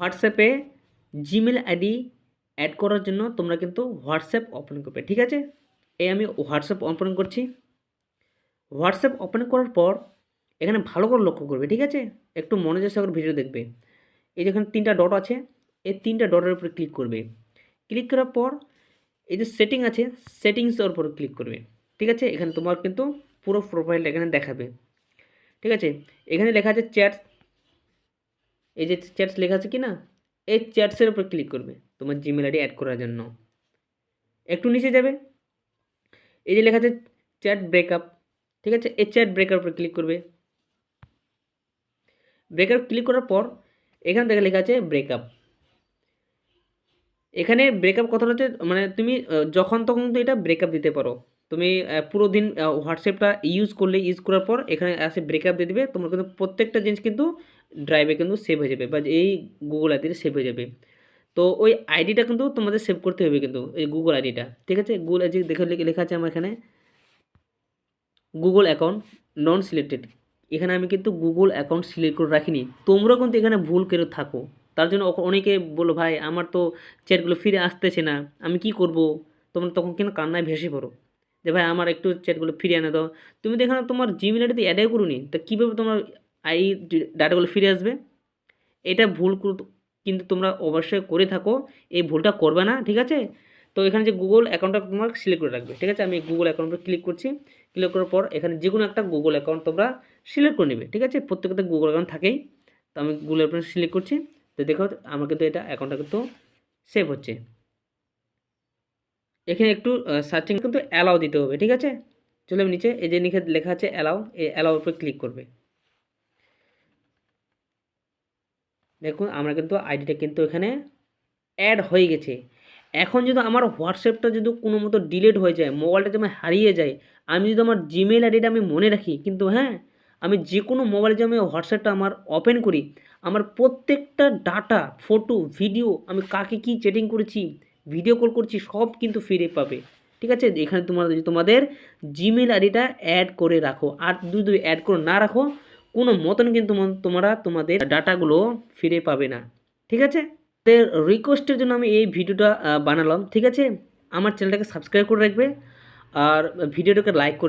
হোয়াটসঅ্যাপে Gmail ID add করার জন্য তোমরা কিন্তু হোয়াটসঅ্যাপ ওপেন করবে, ঠিক আছে? এই আমি হোয়াটসঅ্যাপ ওপেন করছি। হোয়াটসঅ্যাপ ওপেন করার পর এখানে ভালো করে লক্ষ্য করবে, ঠিক আছে? একটু মনোযোগ সহকারে ভিডিও দেখবে। এই যেখানে তিনটা ডট আছে, এই তিনটা ডটের উপরে ক্লিক করবে। ক্লিক করার পর এই যে সেটিং আছে, সেটিংসের উপর ক্লিক করবে, ঠিক আছে? এখানে তোমার কিন্তু পুরো প্রোফাইলটা এখানে দেখাবে, ঠিক আছে? এখানে লেখা আছে চ্যাটস এই যে চ্যাটস লেখা আছে কি না এই চ্যাটসের উপর ক্লিক করবে। তোমার জিমেল আইডি অ্যাড করার জন্য। একটু নিচে যাবে। এই যে লেখা আছে চ্যাট ব্রেকআপ ঠিক আছে? এই চ্যাট ব্রেকআপ উপর ক্লিক করবে। ব্রেকআপ ক্লিক করার পর এখানে দেখে লেখা আছে ব্রেকআপ এখানে ব্রেকআপ কথাটা হচ্ছে মানে তুমি যখন তখন তো এটা ব্রেকআপ দিতে পারো। তুমি পুরো দিন হোয়াটসঅ্যাপটা ইউজ করলে ইউজ করার পর এখানে আসে ব্রেকআপ দিয়ে দেবে, তোমার কিন্তু প্রত্যেকটা জিনিস কিন্তু ড্রাইভে কিন্তু সেভ হয়ে যাবে বা এই গুগল আইডিতে সেভ হয়ে যাবে। তো ওই আইডিটা কিন্তু তোমাদের সেভ করতে হবে কিন্তু, এই গুগল আইডিটা ঠিক আছে? গুগল আইডি দেখে লেখা আছে আমার এখানে। গুগল অ্যাকাউন্ট নন সিলেক্টেড এখানে আমি কিন্তু গুগল অ্যাকাউন্ট সিলেক্ট করে রাখিনি। তোমরা কিন্তু এখানে ভুল করে থাকো, তার জন্য অনেকে বলো ভাই, আমার তো চ্যাটগুলো ফিরে আসতেছে না, আমি কি করব? তোমরা তখন কিন্তু কান্নায় ভেসে পড়ো। যে ভাই আমার একটু চ্যাটগুলো ফিরে এনে দাও। তুমি তো এখানে তোমার জিমেল আইডিতে অ্যাডাই করুনি তা কীভাবে তোমার আই ডাটাগুলো ফিরে আসবে? এটা ভুল কিন্তু তোমরা অবশ্যই করে থাকো, এই ভুলটা করবে না, ঠিক আছে? তো এখানে যে গুগল অ্যাকাউন্টটা তোমার সিলেক্ট করে রাখবে, ঠিক আছে? আমি গুগল অ্যাকাউন্টে ক্লিক করছি ক্লিক করার পর এখানে যে কোনো একটা গুগল অ্যাকাউন্ট তোমরা সিলেক্ট করে নেবে, ঠিক আছে? প্রত্যেকটা গুগল অ্যাকাউন্ট থাকেই। তো আমি গুগল অ্যাকাউন্ট সিলেক্ট করছি, তো দেখো আমার কিন্তু এটা অ্যাকাউন্টটা কিন্তু সেভ হচ্ছে। এখানে একটু সার্চিং কিন্তু অ্যালাউ দিতে হবে, ঠিক আছে? চলে নিচে, এই যে নিচে লেখা আছে অ্যালাউ এই অ্যালাউ উপরে ক্লিক করবে। দেখুন, আমরা কিন্তু আইডিটা কিন্তু এখানে অ্যাড হয়ে গেছে। এখন যদি আমার হোয়াটসঅ্যাপটা যদি কোনো মতো ডিলেট হয়ে যায় মোবাইলটা যদি হারিয়ে যায় আমি যদি আমার জিমেল আইডিটা আমি মনে রাখি, কিন্তু হ্যাঁ আমি যে কোনো মোবাইলে যে আমি হোয়াটসঅ্যাপটা আমার ওপেন করি, আমার প্রত্যেকটা ডাটা ফটো ভিডিও আমি কাকে কি চ্যাটিং করেছি ভিডিও কল করছি, সব কিন্তু ফিরে পাবে। ঠিক আছে? এখানে তোমার তোমাদের জিমেল আইডিটা অ্যাড করে রাখো। আর যদি অ্যাড করে না রাখো, কোনো মতন কিন্তু তোমরা তোমাদের ডাটাগুলো ফিরে পাবে না। ঠিক আছে? রিকোয়েস্টের জন্য আমি এই ভিডিওটা বানালাম। ঠিক আছে? আমার চ্যানেলটাকে সাবস্ক্রাইব করে রাখবে। আর ভিডিওটাকে লাইক করে